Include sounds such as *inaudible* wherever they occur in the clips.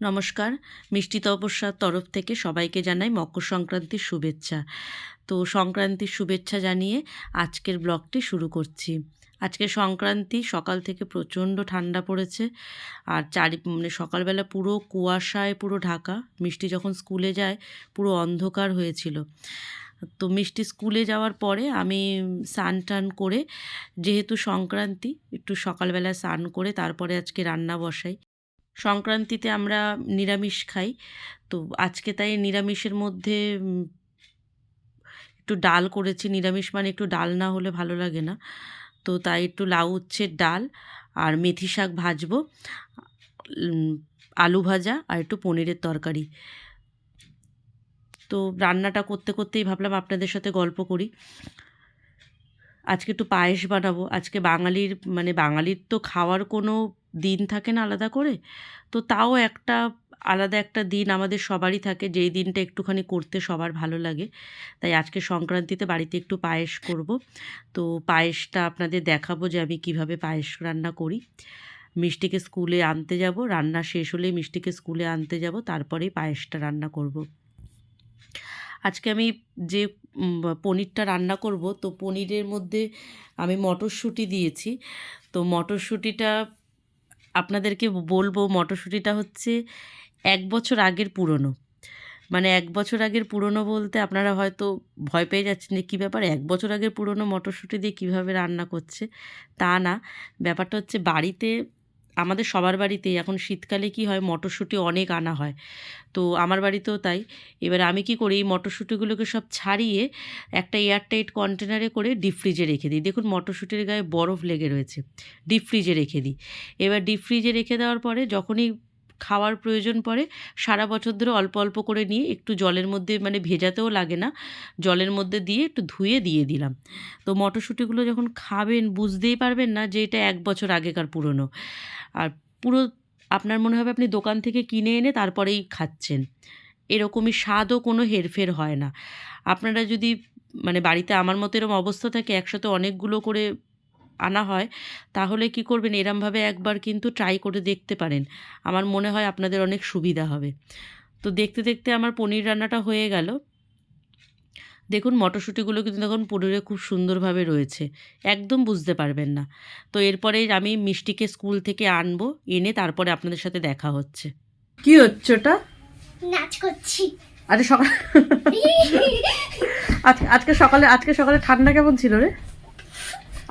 নমস্কার। মিষ্টি তপস্যার তরফ থেকে সবাইকে জানাই মকর সংক্রান্তির শুভেচ্ছা। তো সংক্রান্তির শুভেচ্ছা জানিয়ে আজকের ব্লগটি শুরু করছি। আজকে সংক্রান্তি সকাল থেকে প্রচণ্ড ঠান্ডা পড়েছে। আর চারি মানে সকালবেলা পুরো কুয়াশায় পুরো ঢাকা। মিষ্টি যখন স্কুলে যায়, পুরো অন্ধকার হয়েছিল। তো মিষ্টি স্কুলে যাওয়ার পরে আমি স্নান টান করে, যেহেতু সংক্রান্তি, একটু সকালবেলা স্নান করে তারপরে আজকে রান্না বসাই। সংক্রান্তিতে আমরা নিরামিষ খাই। তো আজকে তাই নিরামিষের মধ্যে একটু ডাল করেছি। নিরামিষ মানে একটু ডাল না হলে ভালো লাগে না। তো তাই একটু লাউ উচ্ছের ডাল আর মেথি শাক ভাজবো। আলু ভাজা আর একটু পনিরের তরকারি। তো রান্নাটা করতে করতেই ভাবলাম আপনাদের সাথে গল্প করি। আজকে একটু পায়েস বানাবো। আজকে বাঙালির মানে বাঙালির তো খাওয়ার কোনো দিন থাকে না আলাদা করে, তো তাও একটা আলাদা একটা দিন আমাদের সবারই থাকে, যেই দিনটা একটুখানি করতে সবার ভালো লাগে। তাই আজকে সংক্রান্তিতে বাড়িতে একটু পায়েস করব। তো পায়েসটা আপনাদের দেখাবো যে আমি কীভাবে পায়েস রান্না করি। মিষ্টিকে স্কুলে আনতে যাব, রান্না শেষ হলেই মিষ্টিকে স্কুলে আনতে যাব, তারপরেই পায়েসটা রান্না করব। আজকে আমি যে পনিরটা রান্না করব, তো পনিরের মধ্যে আমি মটরশুঁটি দিয়েছি। তো মটরশুঁটিটা আপনাদেরকে বলব মটরশুঁটিটা হচ্ছে এক বছর আগের পুরনো। মানে এক বছর আগের পুরনো বলতে আপনারা হয়তো ভয় পেয়ে যাচ্ছেন যে কী ব্যাপার, এক বছর আগের পুরনো মটরশুঁটি দিয়ে কীভাবে রান্না করছে তা না। ব্যাপারটা হচ্ছে বাড়িতে আমাদের সবার বাড়িতেই এখন শীতকালে কি হয়, মটরশুঁটি অনেক আনা হয়। তো আমার বাড়িতেও তাই। এবার আমি কি করি, এই মটরশুঁটিগুলোকে সব ছাড়িয়ে একটা এয়ারটাইট কন্টেনারে করে ডিপ ফ্রিজে রেখে দিই। দেখুন মটরশুঁটির গায়ে বরফ লেগে রয়েছে, ডিপ ফ্রিজে রেখে দিই। এবার ডিপ ফ্রিজে রেখে দেওয়ার পরে যখনই খাওয়ার প্রয়োজন পড়ে। সারা বছর ধরে অল্প অল্প করে নিয়ে একটু জলের মধ্যে মানে ভেজাতেও লাগে না। জলের মধ্যে দিয়ে একটু ধুয়ে দিয়ে দিলাম। তো মটরশুঁটিগুলো যখন খাবেন বুঝতেই পারবেন না যে এটা এক বছর আগেকার পুরনো। আর পুরো আপনার মনে হবে আপনি দোকান থেকে কিনে এনে তারপরেই খাচ্ছেন। এরকমই স্বাদও কোনো হেরফের হয় না। আপনারা যদি মানে বাড়িতে আমার মতো এরকম অবস্থা থাকে, একসাথে অনেকগুলো করে আনা হয় তাহলে কি করবেন? এরমভাবে একবার কিন্তু ট্রাই করে দেখতে পারেন। আমার মনে হয় আপনাদের অনেক সুবিধা হবে। তো দেখতে দেখতে আমার পনির রান্নাটা হয়ে গেল। দেখুন মটরশুঁটিগুলো কিন্তু দেখুন পনিরে খুব সুন্দরভাবে রয়েছে। একদম বুঝতে পারবেন না। তো এরপরে আমি মিষ্টিকে স্কুল থেকে আনব এনে তারপরে আপনাদের সাথে দেখা হচ্ছে। কি হচ্ছে ওটা? নাচ করছি। আরে সকাল *laughs* আজকে আজকে সকালে আজকে সকালে ঠান্ডা কেমন ছিল রে?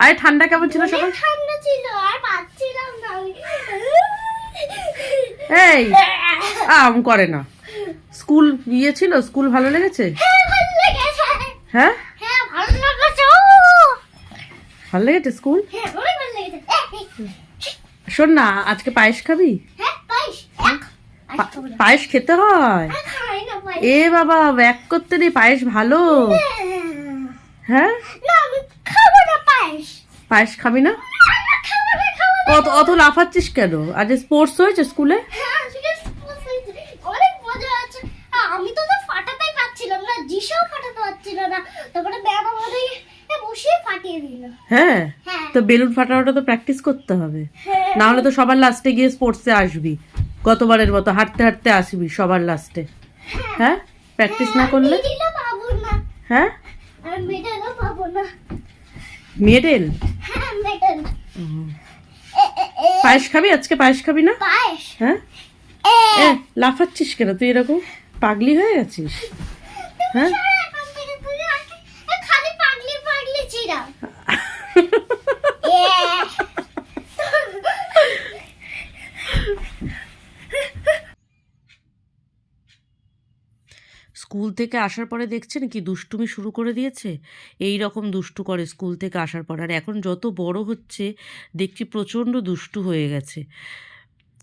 আরে ঠান্ডা কেমন ছিল সকাল? ঠান্ডা ছিল আর পাচ্ছিলাম না এই আম করে না। স্কুল ইয়ে ছিল? স্কুল ভালো লেগেছে? হ্যাঁ ভালো লেগেছে। হ্যাঁ? হ্যাঁ স্কুল? হ্যাঁ শোন না আজকে পায়েস খাবি। পায়েস। খেতে হয়? এ বাবা ব্যাক করতে নেই পায়েস ভালো। হ্যাঁ? পায়েস খাবি না? অত অত লাফাচ্ছিস কেন? আজ স্পোর্টস হয়েছে স্কুলে হ্যাঁ আজকে sports হয়েছে। অনেক মজা আছে আ, আমি তো তো ফাটাতেই পারছিলাম না জিসাও ফাটাতে পারছিল না। তারপরে ব্যাগ আমাদের বসিয়ে ফাটিয়ে দিল। হ্যাঁ? হ্যাঁ। তো বেলুন ফাটানোটা তো প্র্যাকটিস করতে হবে। হ্যাঁ। না হলে তো সবার লাস্টে গিয়ে স্পোর্টসে আসবি। গতবারের মতো হাঁটতে হাঁটতে আসবি সবার লাস্টে হ্যাঁ। প্র্যাকটিস না করলে? হ্যাঁ? মেডেলও পাবো না। মেডেল? হ্যাঁ মেডেল। পায়েস খাবি? আজকে পায়েস খাবি না? পায়েস? হ্যাঁ? লাফাচ্ছিস কেন? তুই এরকম পাগলি হয়ে গেছিস? হ্যাঁ সরে এখান থেকে, তুই আগে- এ, খালি পাগলি পাগলি ছিলাম এ, স্কুল থেকে আসার পরে দেখছেন কি দুষ্টুমি শুরু করে দিয়েছে? এই রকম দুষ্টু করে স্কুল থেকে আসার পর। আর এখন যত বড় হচ্ছে, দেখছি প্রচণ্ড দুষ্টু হয়ে গেছে।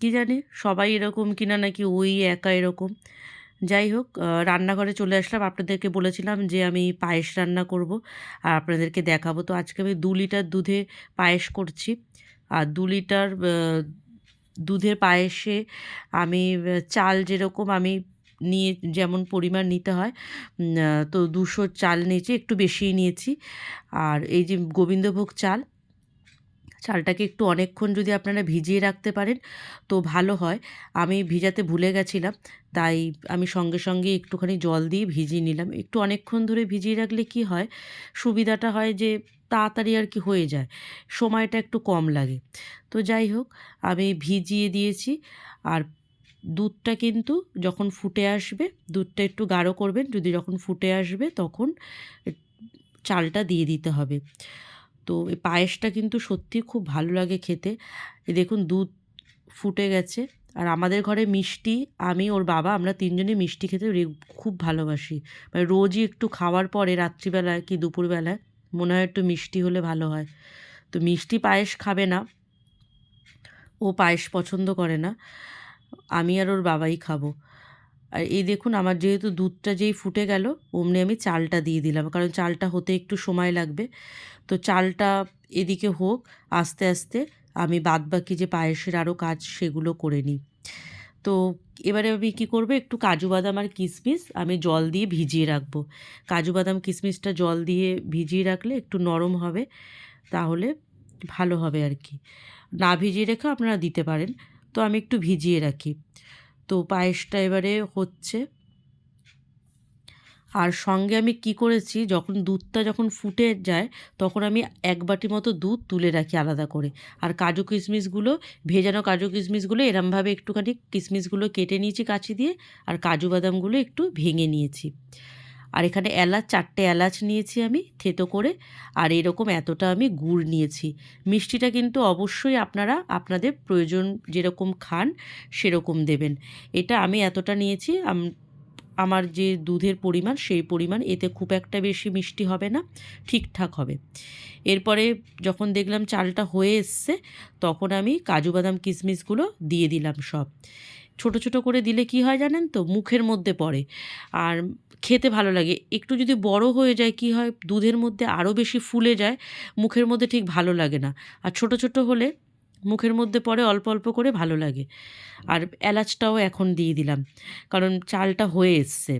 কি জানি, সবাই এরকম কিনা নাকি ওই একা এরকম। যাই হোক রান্নাঘরে চলে আসলাম। আপনাদেরকে বলেছিলাম যে আমি পায়েস রান্না করব। আর আপনাদেরকে দেখাবো। তো আজকে আমি দু লিটার দুধে পায়েস করছি। আর দু লিটার দুধের পায়েসে আমি চাল যেরকম আমি নিয়ে যেমন পরিমাণ নিতে হয় তো দুশো চাল নিয়েছি, একটু বেশিই নিয়েছি। আর এই যে গোবিন্দভোগ চাল, চালটাকে একটু অনেকক্ষণ যদি আপনারা ভিজিয়ে রাখতে পারেন তো ভালো হয়। আমি ভিজাতে ভুলে গেছিলাম, তাই আমি সঙ্গে সঙ্গে একটুখানি জল দিয়ে ভিজিয়ে নিলাম। একটু অনেকক্ষণ ধরে ভিজিয়ে রাখলে কি হয়, সুবিধাটা হয় যে তাড়াতাড়ি আর কি হয়ে যায়, সময়টা একটু কম লাগে। তো যাই হোক, আমি ভিজিয়ে দিয়েছি। আর দুধটা কিন্তু যখন ফুটে আসবে, দুধটা একটু গাঢ় করবেন। যদি যখন ফুটে আসবে, তখন চালটা দিয়ে দিতে হবে। তো এই পায়েসটা কিন্তু সত্যি খুব ভালো লাগে খেতে। দেখুন, দুধ ফুটে গেছে। আর আমাদের ঘরে মিষ্টি, আমি, ওর বাবা, আমরা তিনজনে মিষ্টি খেতে খুব ভালোবাসি। মানে রোজই একটু খাওয়ার পরে, রাত্রিবেলায় কি দুপুরবেলায়, মনে হয় একটু মিষ্টি হলে ভালো হয়। তো মিষ্টি পায়েস খাবে না। ও পায়েস পছন্দ করে না। আমি আর ওর বাবাই খাব। আর এই দেখুন আমার যেহেতু দুধটা যেই ফুটে গেল, অমনি আমি চালটা দিয়ে দিলাম। কারণ চালটা হতে একটু সময় লাগবে। তো চালটা এদিকে হোক, আস্তে আস্তে আমি বাদবাকি যে পায়েসের আরও কাজ সেগুলো করে নিই। তো এবারে আমি কী করব, একটু কাজু বাদাম আর কিশমিশ আমি জল দিয়ে ভিজিয়ে রাখব। কাজু বাদাম কিশমিশটা জল দিয়ে ভিজিয়ে রাখলে একটু নরম হবে, তাহলে ভালো হবে আর কি। না ভিজিয়ে রেখে আপনারা দিতে পারেন। তো আমি একটু ভিজিয়ে রাখি। তো পায়েসটা এবারে হচ্ছে আর সঙ্গে আমি কি করেছি, যখন দুধটা যখন ফুটে যায়, তখন আমি এক বাটি মতো দুধ তুলে রাখি আলাদা করে। আর কাজু কিশমিশগুলো, ভেজানো কাজু কিশমিশগুলো এরমভাবে একটুখানি কিশমিশগুলো কেটে নিয়েছি কাঁচি দিয়ে, আর কাজু বাদামগুলো একটু ভেঙে নিয়েছি। আর এখানে এলাচ, চারটে এলাচ নিয়েছি আমি থেতো করে, আর এরকম এতটা আমি গুড় নিয়েছি। মিষ্টিটা কিন্তু অবশ্যই আপনারা আপনাদের প্রয়োজন যেরকম খান সেরকম দেবেন। এটা আমি এতটা নিয়েছি, আম- আমার যে দুধের পরিমাণ সেই পরিমাণ, এতে খুব একটা বেশি মিষ্টি হবে না, ঠিকঠাক হবে। এরপরে যখন দেখলাম চালটা হয়ে এসছে, তখন আমি কাজু বাদাম কিশমিশগুলো দিয়ে দিলাম সব। ছোট ছোট করে দিলে কি হয় জানেন তো, মুখের মধ্যে পড়ে। আর খেতে ভালো লাগে। একটু যদি বড় হয়ে যায় কি হয়? দুধের মধ্যে আরও বেশি ফুলে যায়, মুখের মধ্যে ঠিক ভালো লাগে না। আর ছোট ছোট হলে মুখের মধ্যে পড়ে অল্প অল্প করে ভালো লাগে। আর এলাচটাও এখন দিয়ে দিলাম, কারণ চালটা হয়ে এসছে।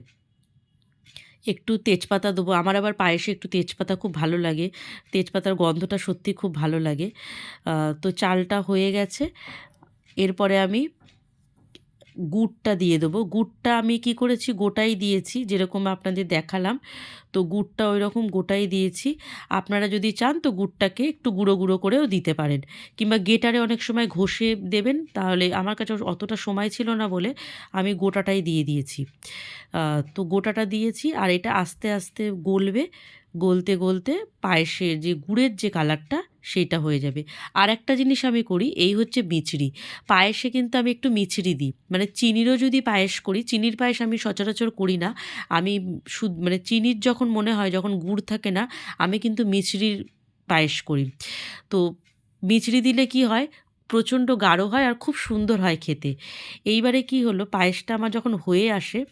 একটু তেজপাতা দেবো, আমার আবার পায়েসে একটু তেজপাতা খুব ভালো লাগে। তেজপাতার গন্ধটা সত্যি খুব ভালো লাগে। তো চালটা হয়ে গেছে। এরপরে আমি গুড়টা দিয়ে দেবো। গুড়টা আমি কি করেছি? গোটাই দিয়েছি, যেরকম আপনাদের দেখালাম। তো গুড়টা ওই রকম গোটাই দিয়েছি। আপনারা যদি চান তো গুড়টাকে একটু গুঁড়ো গুঁড়ো করেও দিতে পারেন। কিংবা গেটারে অনেক সময় ঘষে দেবেন, তাহলে আমার কাছে অতটা সময় ছিল না বলে আমি গোটাটাই দিয়ে দিয়েছি। তো গোটাটা দিয়েছি আর এটা আস্তে আস্তে গলবে। গলতে গলতে পায়েসের যে গুড়ের যে কালারটা সেইটা হয়ে যাবে। আর একটা জিনিস আমি করি, এই হচ্ছে মিচড়ি পায়েসে কিন্তু আমি একটু মিছরি দিই। মানে চিনিরও যদি পায়েস করি, চিনির পায়েস আমি সচরাচর করি না। আমি শুধু মানে চিনির যখন মনে হয়, যখন গুড় থাকে না, আমি কিন্তু মিছরির পায়েস করি। তো মিছরি দিলে কি হয়? প্রচণ্ড গাঢ় হয় আর খুব সুন্দর হয় খেতে। এইবারে কি হলো? পায়েসটা আমার যখন হয়ে আসে,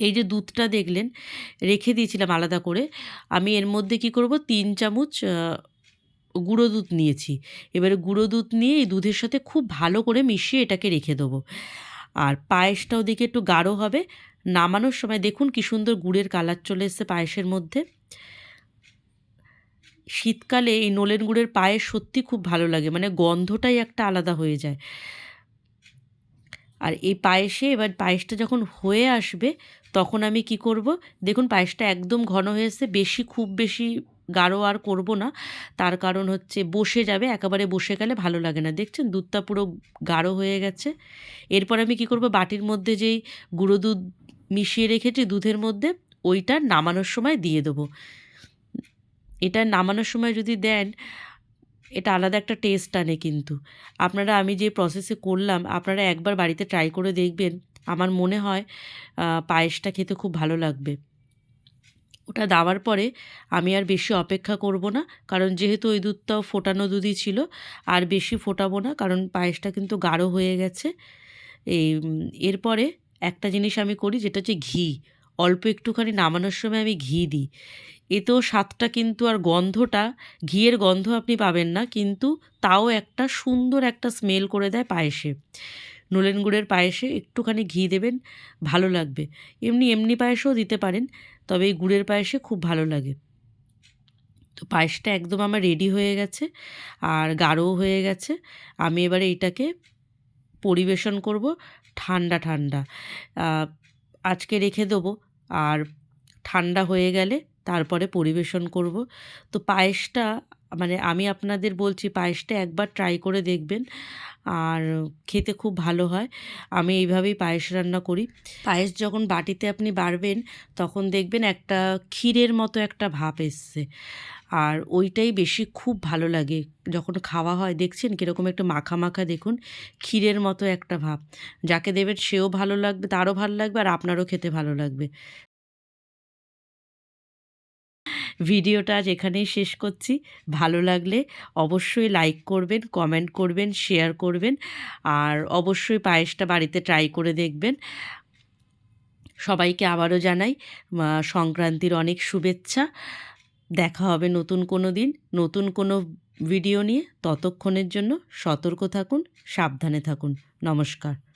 এই যে দুধটা দেখলেন, রেখে দিয়েছিলাম আলাদা করে। আমি এর মধ্যে কি করব? তিন চামচ গুঁড়ো দুধ নিয়েছি। এবারে গুঁড়ো দুধ নিয়ে এই দুধের সাথে খুব ভালো করে মিশিয়ে এটাকে রেখে দেবো। আর পায়েসটা ওদিকে একটু গাঢ় হবে। নামানোর সময় দেখুন কি সুন্দর গুড়ের কালার চলে এসছে পায়েসের মধ্যে। শীতকালে এই নলেন গুড়ের পায়েস সত্যি খুব ভালো লাগে মানে গন্ধটাই একটা আলাদা হয়ে যায়। আর এই পায়েসে এবার পায়েসটা যখন হয়ে আসবে, তখন আমি কি করব? দেখুন পায়েসটা একদম ঘন হয়ে এসছে, বেশি, খুব বেশি গাঢ় আর করব না। তার কারণ হচ্ছে বসে যাবে, একেবারে বসে গেলে ভালো লাগে না। দেখছেন? দুধটা পুরো গাঢ় হয়ে গেছে। এরপর আমি কি করব? বাটির মধ্যে যেই গুঁড়ো দুধ মিশিয়ে রেখেছি দুধের মধ্যে, ওইটা নামানোর সময় দিয়ে দেবো। এটা নামানোর সময় যদি দেন, এটা আলাদা একটা টেস্ট আনে কিন্তু। আপনারা আমি যে প্রসেসে করলাম, আপনারা একবার বাড়িতে ট্রাই করে দেখবেন। আমার মনে হয় পায়েসটা খেতে খুব ভালো লাগবে। ওটা দেওয়ার পরে আমি আর বেশি অপেক্ষা করব না। কারণ যেহেতু ওই দুধটাও ফোটানো দুধই ছিল, আর বেশি ফোটাবো না, কারণ পায়েসটা কিন্তু গাঢ় হয়ে গেছে। এই, এরপরে একটা জিনিস আমি করি, যেটা হচ্ছে ঘি। অল্প একটুখানি নামানোর সময় আমি ঘি দিই। এতেও স্বাদটা কিন্তু আর গন্ধটা, ঘিয়ের গন্ধ আপনি পাবেন না, কিন্তু তাও একটা সুন্দর একটা স্মেল করে দেয় পায়েসে। নলেন গুড়ের পায়েসে একটুখানি ঘি দেবেন, ভালো লাগবে। এমনি এমনি পায়েসেও দিতে পারেন। তবে এই গুড়ের পায়েসে খুব ভালো লাগে। তো পায়েসটা একদম আমার রেডি হয়ে গেছে আর গাঢ়ও হয়ে গেছে। আমি এবারে এটাকে পরিবেশন করব ঠান্ডা ঠান্ডা। আজকে রেখে দেবো আর ঠান্ডা হয়ে গেলে তারপরে পরিবেশন করব। তো পায়েসটা মানে আমি আপনাদের বলছি পায়েসটা একবার ট্রাই করে দেখবেন। আর খেতে খুব ভালো হয়। আমি এইভাবেই পায়েস রান্না করি। পায়েস যখন বাটিতে আপনি বাড়বেন, তখন দেখবেন একটা ক্ষীরের মতো একটা ভাব এসছে। আর ওইটাই বেশি খুব ভালো লাগে। যখন খাওয়া হয়, দেখছেন কীরকম একটু মাখা মাখা দেখুন, ক্ষীরের মতো একটা ভাব। যাকে দেবেন সেও ভালো লাগবে, তারও ভালো লাগবে, আর আপনারও খেতে ভালো লাগবে। ভিডিওটা আজ এখানেই শেষ করছি। ভালো লাগলে অবশ্যই লাইক করবেন কমেন্ট করবেন শেয়ার করবেন, আর অবশ্যই পায়েসটা বাড়িতে ট্রাই করে দেখবেন। সবাইকে আবারও জানাই সংক্রান্তির অনেক শুভেচ্ছা। দেখা হবে নতুন কোনো দিন, নতুন কোনো ভিডিও নিয়ে। ততক্ষণের জন্য সতর্ক থাকুন, সাবধানে থাকুন। নমস্কার।